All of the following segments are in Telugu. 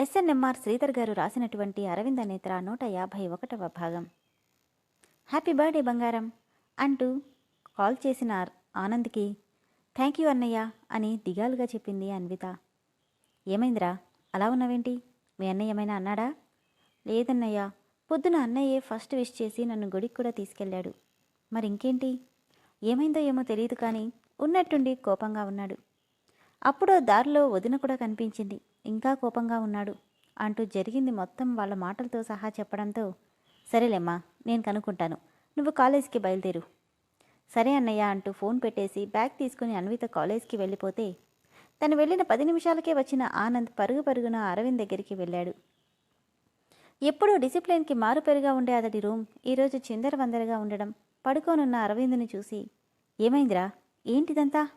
ఎస్ఎన్ఎంఆర్ శ్రీధర్ గారు రాసినటువంటి అరవింద నేత్ర నూట యాభై ఒకటవ భాగం. హ్యాపీ బర్త్డే బంగారం అంటూ కాల్ చేసిన ఆనంద్కి థ్యాంక్ యూ అన్నయ్య అని దిగాలుగా చెప్పింది అన్విత. ఏమైందిరా? అలా ఉన్నావేంటి? మీ అన్నయ్య ఏమైనా అన్నాడా? లేదన్నయ్య. పొద్దున అన్నయ్యే ఫస్ట్ విష్ చేసి నన్ను గుడికి కూడా తీసుకెళ్ళాడు. మరి ఇంకేంటి? ఏమైందో ఏమో తెలియదు కానీ ఉన్నట్టుండి కోపంగా ఉన్నాడు. అప్పుడు దారిలో వదిన కూడా కనిపించింది. ఇంకా కోపంగా ఉన్నాడు. అంటూ జరిగింది మొత్తం వాళ్ళ మాటలతో సహా చెప్పడంతో సరేలేమ్మా నేను కనుక్కుంటాను. నువ్వు కాలేజీకి బయలుదేరు. సరే అన్నయ్య అంటూ ఫోన్ పెట్టేసి బ్యాగ్ తీసుకుని అన్విత కాలేజ్కి వెళ్ళిపోతే తను వెళ్ళిన పది నిమిషాలకే వచ్చిన ఆనంద్ పరుగు పరుగున అరవింద్ దగ్గరికి వెళ్ళాడు. ఎప్పుడూ డిసిప్లిన్కి మారుపెరుగా ఉండే అతడి రూమ్ ఈరోజు చిందరవందరగా ఉండడం పడుకోనున్న అరవింద్ని చూసి ఏమైందిరా? ఏంటిదంతా?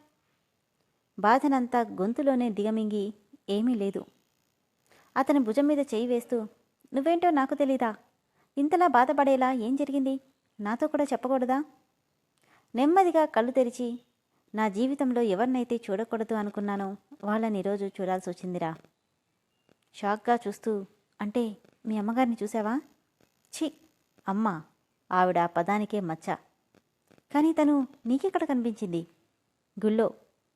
బాధనంతా గొంతులోనే దిగమింగి ఏమీ లేదు. అతని భుజం మీద చేయి వేస్తూ నువ్వేంటో నాకు తెలీదా? ఇంతలా బాధపడేలా ఏం జరిగింది? నాతో కూడా చెప్పకూడదా? నెమ్మదిగా కళ్ళు తెరిచి నా జీవితంలో ఎవరినైతే చూడకూడదు అనుకున్నానో వాళ్ళని ఈరోజు చూడాల్సి వచ్చిందిరా. షాక్గా చూస్తూ అంటే మీ అమ్మగారిని చూసావా? ఛీ! అమ్మ ఆవిడ ఆ పదానికే మచ్చ. కానీ తను నీకెక్కడ కనిపించింది? గుళ్ళో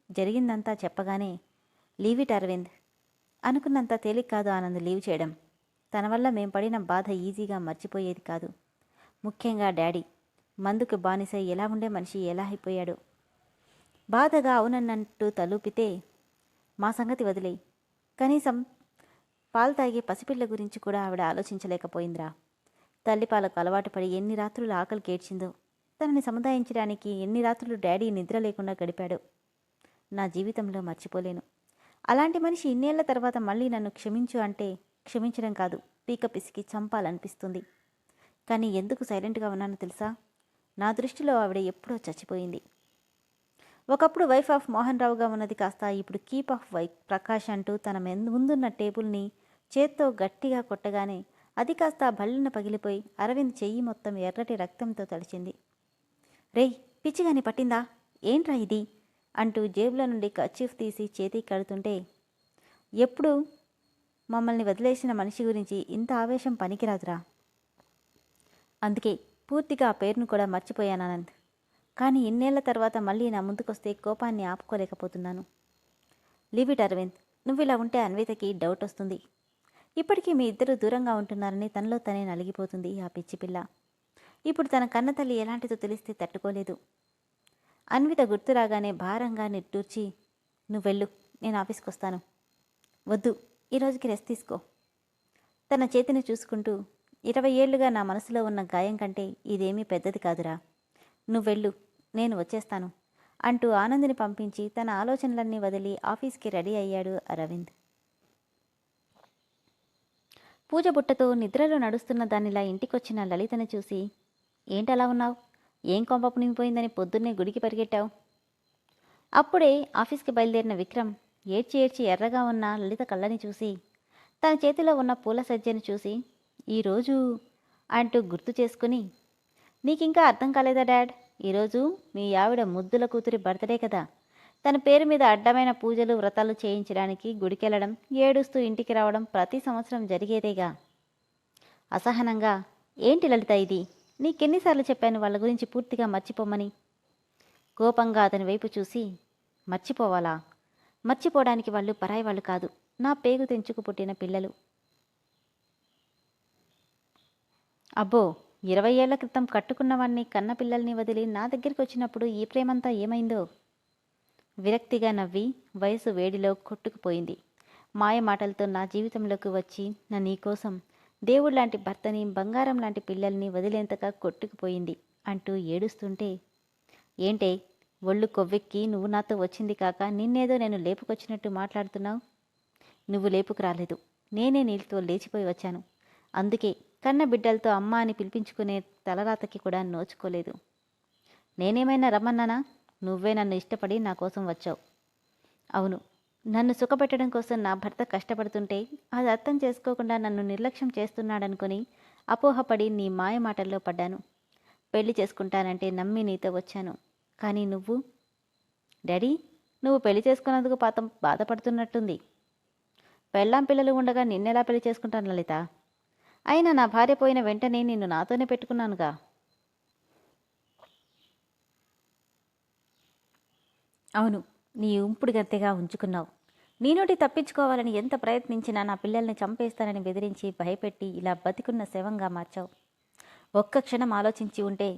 జరిగిందంతా చెప్పగానే లీవ్ ఇట్ అరవింద్. అనుకున్నంత తేలిక కాదు ఆనంద్ లీవ్ చేయడం. తన వల్ల మేం పడిన బాధ ఈజీగా మర్చిపోయేది కాదు. ముఖ్యంగా డాడీ. మందుకు బానిసై ఎలా ఉండే మనిషి ఎలా అయిపోయాడు? బాధగా అవునన్నట్టు తలూపితే మా సంగతి వదిలే కనీసం పాలు తాగే పసిపిల్ల గురించి కూడా ఆవిడ ఆలోచించలేకపోయిందిరా. తల్లిపాలకు అలవాటు పడి ఎన్ని రాత్రులు ఆకలి కేడ్చిందో తనని సముదాయించడానికి ఎన్ని రాత్రులు డాడీ నిద్ర లేకుండా గడిపాడు. నా జీవితంలో మర్చిపోలేను. అలాంటి మనిషి ఇన్నేళ్ళ తర్వాత మళ్ళీ నన్ను క్షమించు అంటే క్షమించడం కాదు పీక పిసికి చంపాలనిపిస్తుంది. కానీ ఎందుకు సైలెంట్గా ఉన్నానో తెలుసా? నా దృష్టిలో ఆవిడ ఎప్పుడో చచ్చిపోయింది. ఒకప్పుడు వైఫ్ ఆఫ్ మోహన్ రావుగా ఉన్నది కాస్త ఇప్పుడు కీప్ ఆఫ్ వై ప్రకాష్ అంటూ తన ముందున్న టేబుల్ని చేత్తో గట్టిగా కొట్టగానే అది కాస్త బళ్ళిన పగిలిపోయి అరవింద్ చెయ్యి మొత్తం ఎర్రటి రక్తంతో తడిచింది. రేయ్ పిచ్చిగాని పట్టిందా? ఏంట్రా ఇది? అంటూ జేబులో నుండి కర్చీఫ్ తీసి చేతికి కడుతుంటే ఎప్పుడు మమ్మల్ని వదిలేసిన మనిషి గురించి ఇంత ఆవేశం పనికిరాదురా. అందుకే పూర్తిగా ఆ పేరును కూడా మర్చిపోయాను ఆనంద్. కానీ ఇన్నేళ్ళ తర్వాత మళ్ళీ నా ముందుకొస్తే కోపాన్ని ఆపుకోలేకపోతున్నాను. Leave it Arvind. నువ్వు ఇలా ఉంటే అన్వితకి డౌట్ వస్తుంది. ఇప్పటికీ మీ ఇద్దరు దూరంగా ఉంటున్నారని తనలో తనే నలిగిపోతుంది ఆ పిచ్చి పిల్ల. ఇప్పుడు తన కన్న తల్లి ఎలాంటిదో తెలిస్తే తట్టుకోలేదు. అన్విత గుర్తు రాగానే భారంగా నిట్టూర్చి నువ్వు వెళ్ళు నేను ఆఫీస్కి వస్తాను వద్దు ఈ రోజుకి రెస్ట్ తీసుకో. తన చేతిని చూసుకుంటూ ఇరవై ఏళ్ళుగా నా మనసులో ఉన్న గాయం కంటే ఇదేమీ పెద్దది కాదురా. నువ్వెళ్ళు నేను వచ్చేస్తాను అంటూ ఆనందిని పంపించి తన ఆలోచనలన్నీ వదిలి ఆఫీస్కి రెడీ అయ్యాడు అరవింద్. పూజ బుట్టతో నిద్రలో నడుస్తున్న దానిలా ఇంటికొచ్చిన లలితను చూసి ఏంటలా ఉన్నావు? ఏం కొంపపు నిండిపోయిందని పొద్దున్నే గుడికి పరిగెట్టావు? అప్పుడే ఆఫీస్కి బయలుదేరిన విక్రమ్ ఏడ్చి ఏడ్చి ఎర్రగా ఉన్న లలిత కళ్ళని చూసి తన చేతిలో ఉన్న పూల సజ్జని చూసి ఈరోజు అంటూ గుర్తు చేసుకుని నీకింకా అర్థం కాలేదా డాడ్? ఈరోజు మీ ఆవిడ ముద్దుల కూతురి బర్త్డే కదా. తన పేరు మీద అడ్డమైన పూజలు వ్రతాలు చేయించడానికి గుడికెళ్ళడం ఏడుస్తూ ఇంటికి రావడం ప్రతి సంవత్సరం జరిగేదేగా. అసహనంగా ఏంటి లలిత ఇది? నీకెన్నిసార్లు చెప్పాను వాళ్ళ గురించి పూర్తిగా మర్చిపోమని? కోపంగా అతని వైపు చూసి మర్చిపోవాలా? మర్చిపోవడానికి వాళ్ళు పరాయి వాళ్ళు కాదు. నా పేగు తెంచుకు పుట్టిన పిల్లలు. అబ్బో ఇరవై ఏళ్ళ క్రితం కట్టుకున్నవాణ్ణి కన్న పిల్లల్ని వదిలి నా దగ్గరికి వచ్చినప్పుడు ఈ ప్రేమంతా ఏమైందో? విరక్తిగా నవ్వి వయసు వేడిలో కొట్టుకుపోయింది. మాయ మాటలతో నా జీవితంలోకి వచ్చి నా నీకోసం దేవుడు లాంటి భర్తని బంగారం లాంటి పిల్లల్ని వదిలేంతగా కొట్టుకుపోయింది అంటూ ఏడుస్తుంటే ఏంటే ఒళ్ళు కొవ్వెక్కి నువ్వు నాతో వచ్చింది కాక నిన్నేదో నేను లేపుకొచ్చినట్టు మాట్లాడుతున్నావు? నువ్వు లేపుకు రాలేదు. నేనే నీళ్ళతో లేచిపోయి వచ్చాను. అందుకే కన్న బిడ్డలతో అమ్మ అని పిలిపించుకునే తలరాతకి కూడా నోచుకోలేదు. నేనేమైనా రమ్మన్నానా? నువ్వే నన్ను ఇష్టపడి నా కోసం వచ్చావు. అవును నన్ను సుఖపెట్టడం కోసం నా భర్త కష్టపడుతుంటే అది అర్థం చేసుకోకుండా నన్ను నిర్లక్ష్యం చేస్తున్నాడనుకుని అపోహపడి నీ మాయ మాటల్లో పడ్డాను. పెళ్ళి చేసుకుంటానంటే నమ్మి నీతో వచ్చాను. కానీ నువ్వు? డాడీ నువ్వు పెళ్ళి చేసుకున్నందుకు పాతం బాధపడుతున్నట్టుంది. పెళ్ళాం పిల్లలు ఉండగా నిన్నెలా పెళ్ళి చేసుకుంటాను లలిత? అయినా నా భార్య పోయిన వెంటనే నిన్ను నాతోనే పెట్టుకున్నానుగా. అవును నీ ఉంపుడు గత్తెగా ఉంచుకున్నావు. నీ నుండి తప్పించుకోవాలని ఎంత ప్రయత్నించినా నా పిల్లల్ని చంపేస్తానని బెదిరించి భయపెట్టి ఇలా బతికున్న శవంగా మార్చావు. ఒక్క క్షణం ఆలోచించి ఉంటే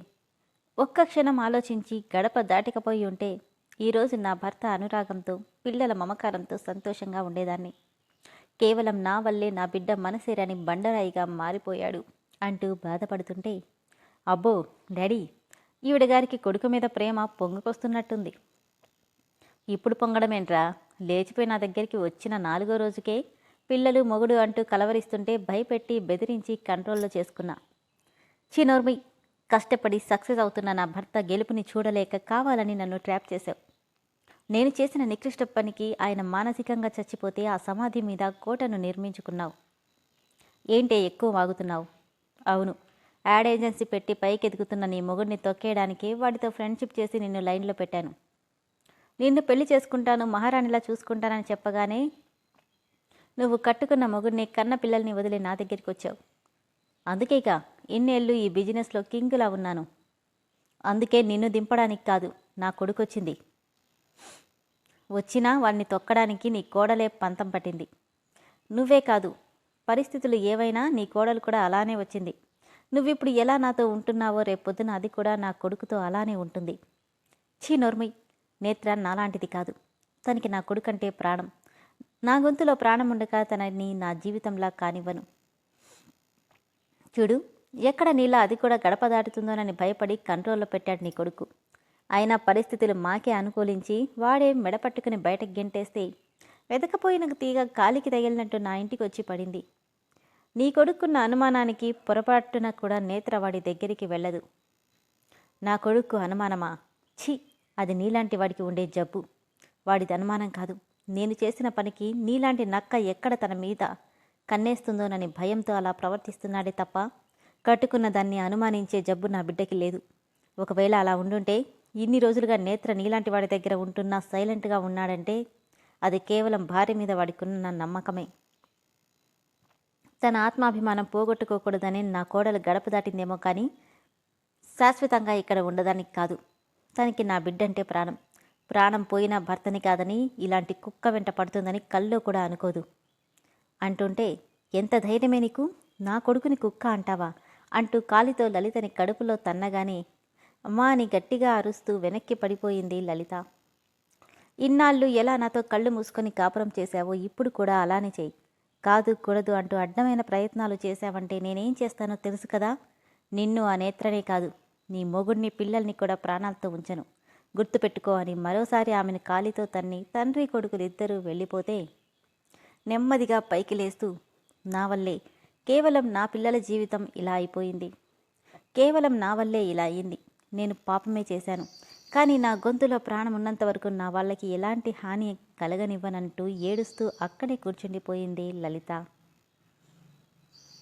ఒక్క క్షణం ఆలోచించి గడప దాటికపోయి ఉంటే ఈరోజు నా భర్త అనురాగంతో పిల్లల మమకారంతో సంతోషంగా ఉండేదాన్ని. కేవలం నా వల్లే నా బిడ్డ మనసేరని బండరాయిగా మారిపోయాడు అంటూ బాధపడుతుంటే అబ్బో డాడీ ఈవిడ గారికి కొడుకు మీద ప్రేమ పొంగుకొస్తున్నట్టుంది. ఇప్పుడు పొంగడమేంట్రా? లేచిపోయి నా దగ్గరికి వచ్చిన నాలుగో రోజుకే పిల్లలు మొగుడు అంటూ కలవరిస్తుంటే భయపెట్టి బెదిరించి కంట్రోల్లో చేసుకున్నా. చినోర్మి కష్టపడి సక్సెస్ అవుతున్న నా భర్త గెలుపుని చూడలేక కావాలని నన్ను ట్రాప్ చేశావు. నేను చేసిన నికృష్ట పనికి ఆయన మానసికంగా చచ్చిపోతే ఆ సమాధి మీద కోటను నిర్మించుకున్నావు. ఏంటే ఎక్కువ వాగుతున్నావు? అవును యాడ్ ఏజెన్సీ పెట్టి పైకి ఎదుగుతున్న నీ మొగుడిని తొక్కేయడానికి వాడితో ఫ్రెండ్షిప్ చేసి నిన్ను లైన్లో పెట్టాను. నిన్ను పెళ్ళి చేసుకుంటాను మహారాణిలా చూసుకుంటానని చెప్పగానే నువ్వు కట్టుకున్న మొగుడిని కన్న పిల్లల్ని వదిలి నా దగ్గరికి వచ్చావు. అందుకేగా ఇన్నేళ్ళు ఈ బిజినెస్లో కింగ్లా ఉన్నాను. అందుకే నిన్ను దింపడానికి కాదు నా కొడుకొచ్చింది. వచ్చినా వాడిని తొక్కడానికి నీ కోడలే పంతం పట్టింది. నువ్వే కాదు పరిస్థితులు ఏవైనా నీ కోడలు కూడా అలానే వచ్చింది. నువ్విప్పుడు ఎలా నాతో ఉంటున్నావో రేపొద్దున అది కూడా నా కొడుకుతో అలానే ఉంటుంది. ఛీ నోర్మయ్. నేత్ర నాలాంటిది కాదు. తనకి నా కొడుకంటే ప్రాణం. నా గొంతులో ప్రాణం ఉండక తనని నా జీవితంలా కానివ్వను. చూడు ఎక్కడ నీలా అది కూడా గడప దాటుతుందోనని భయపడి కంట్రోల్లో పెట్టాడు నీ కొడుకు. అయినా పరిస్థితులు మాకే అనుకూలించి వాడే మెడపట్టుకుని బయటకు గెంటేస్తే వెతకపోయిన తీగ కాలికి తగిలినట్టు నా ఇంటికి వచ్చి పడింది. నీ కొడుకున్న అనుమానానికి పొరపాటున కూడా నేత్ర వాడి దగ్గరికి వెళ్ళదు. నా కొడుకు అనుమానమా? ఛీ! అది నీలాంటి వాడికి ఉండే జబ్బు. వాడిది అనుమానం కాదు. నేను చేసిన పనికి నీలాంటి నక్క ఎక్కడ తన మీద కన్నేస్తుందోనని భయంతో అలా ప్రవర్తిస్తున్నాడే తప్ప కట్టుకున్న దాన్ని అనుమానించే జబ్బు నా బిడ్డకి లేదు. ఒకవేళ అలా ఉండుంటే ఇన్ని రోజులుగా నేత్ర నీలాంటి వాడి దగ్గర ఉంటున్నా సైలెంట్గా ఉన్నాడంటే అది కేవలం భార్య మీద వాడికున్న నమ్మకమే. తన ఆత్మాభిమానం పోగొట్టుకోకూడదని నా కోడలు గడప దాటిందేమో కానీ శాశ్వతంగా ఇక్కడ ఉండదానికి కాదు. తనకి నా బిడ్డంటే ప్రాణం. ప్రాణం పోయినా భర్తని కాదని ఇలాంటి కుక్క వెంట పడుతుందని కల్లో కూడా అనుకోదు. అంటుంటే ఎంత ధైర్యమే నీకు? నా కొడుకుని కుక్క అంటావా? అంటూ కాలితో లలితని కడుపులో తన్నగానే అమ్మా అని గట్టిగా అరుస్తూ వెనక్కి పడిపోయింది లలిత. ఇన్నాళ్ళు ఎలా నాతో కళ్ళు మూసుకొని కాపురం చేశావో ఇప్పుడు కూడా అలానే చెయ్యి కాదు కూడదు అంటూ అడ్డమైన ప్రయత్నాలు చేశావంటే నేనేం చేస్తానో తెలుసు కదా? నిన్ను ఆ నేత్రనే కాదు. నీ మొగుడిని పిల్లల్ని కూడా ప్రాణాలతో ఉంచను. గుర్తుపెట్టుకో అని మరోసారి ఆమెను కాలితో తన్ని తండ్రి కొడుకులిద్దరూ వెళ్ళిపోతే నెమ్మదిగా పైకి లేస్తూ నా వల్లే కేవలం నా పిల్లల జీవితం ఇలా అయిపోయింది. కేవలం నా వల్లే ఇలా అయింది. నేను పాపమే చేశాను. కానీ నా గొంతులో ప్రాణం ఉన్నంత వరకు నా వాళ్ళకి ఎలాంటి హాని కలగనివ్వనంటూ ఏడుస్తూ అక్కడే కూర్చుండిపోయింది లలిత.